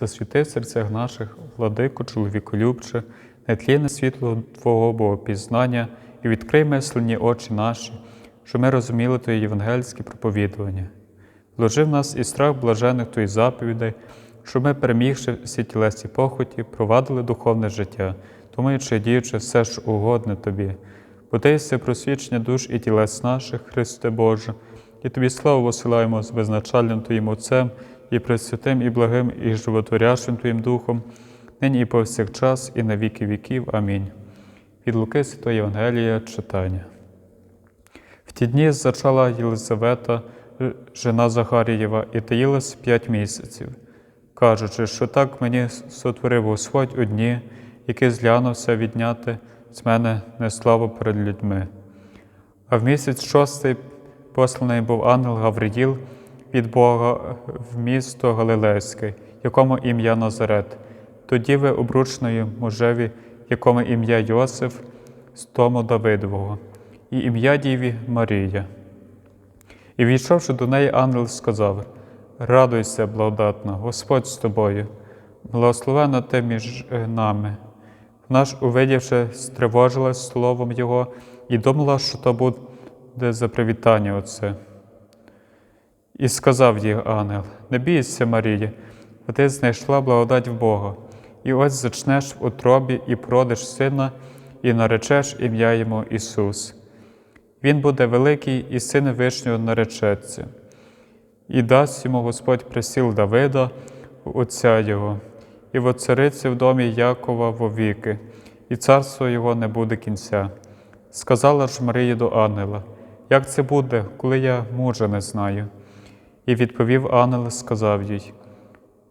Засвіти в серцях наших, владику, чоловіколюбче, нетлінне світло Твого Богопізнання і відкрий мислені очі наші, щоб ми розуміли Твої євангельські проповідування. Вложи в нас і страх блажених Твоїх заповідей, щоб ми, перемігши всі тілесні похоті, провадили духовне життя, думаючи діючи все ж угодне Тобі. Бо Ти єси просвічення душ і тілес наших, Христе Боже, і Тобі славу посилаємо з безначальним Твоїм Отцем, і пресвятим, і благим, і животворящим Твоїм Духом, нині і повсякчас, і на віки віків. Амінь. Від Луки Святої Євангелія читання. В ті дні зачала Єлизавета, ж- жена Захарієва, і таїлась п'ять місяців, кажучи, що так мені сотворив Господь у дні, який зглянувся відняти з мене неславу перед людьми. А в місяць шостий посланий був ангел Гавриїл від Бога в місто Галилейське, якому ім'я Назарет, тоді ви обручною мужеві, якому ім'я Йосиф, з тому Давидового, і ім'я Діві Марія. І війшовши до неї, ангел сказав: Радуйся, благодатна, Господь з тобою, благословена ти між нами. Ж, увидівши, стривожилась словом Його і думала, що то буде за привітання оце. І сказав їй ангел: Не бійся, Марія, бо ти знайшла благодать в Бога, і ось зачнеш в утробі і продиш сина, і наречеш ім'я йому Ісус. Він буде великий і син Вишнього наречеться, і дасть йому Господь присіл Давида, отця його, і воцариться в домі Якова вовіки, і царство його не буде кінця. Сказала ж Марія до ангела, як це буде, коли я мужа не знаю? І відповів ангел, сказав їй: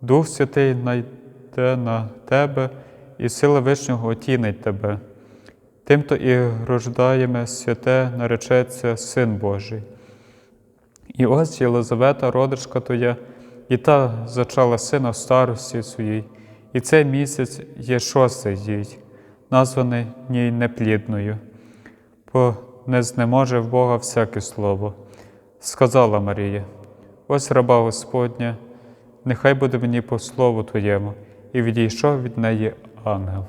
Дух Святий найде на тебе, і сила Вишнього отінить тебе. Тимто і рождаєме святе наречеться Син Божий. І ось Єлизавета, родичка твоя, і та зачала сина в старості своїй, і цей місяць є шостий їй, названий ній неплідною, бо не знеможе в Бога всяке слово. Сказала Марія: Ось раба Господня, нехай буде мені по слову Твоєму, і відійшов від неї ангел.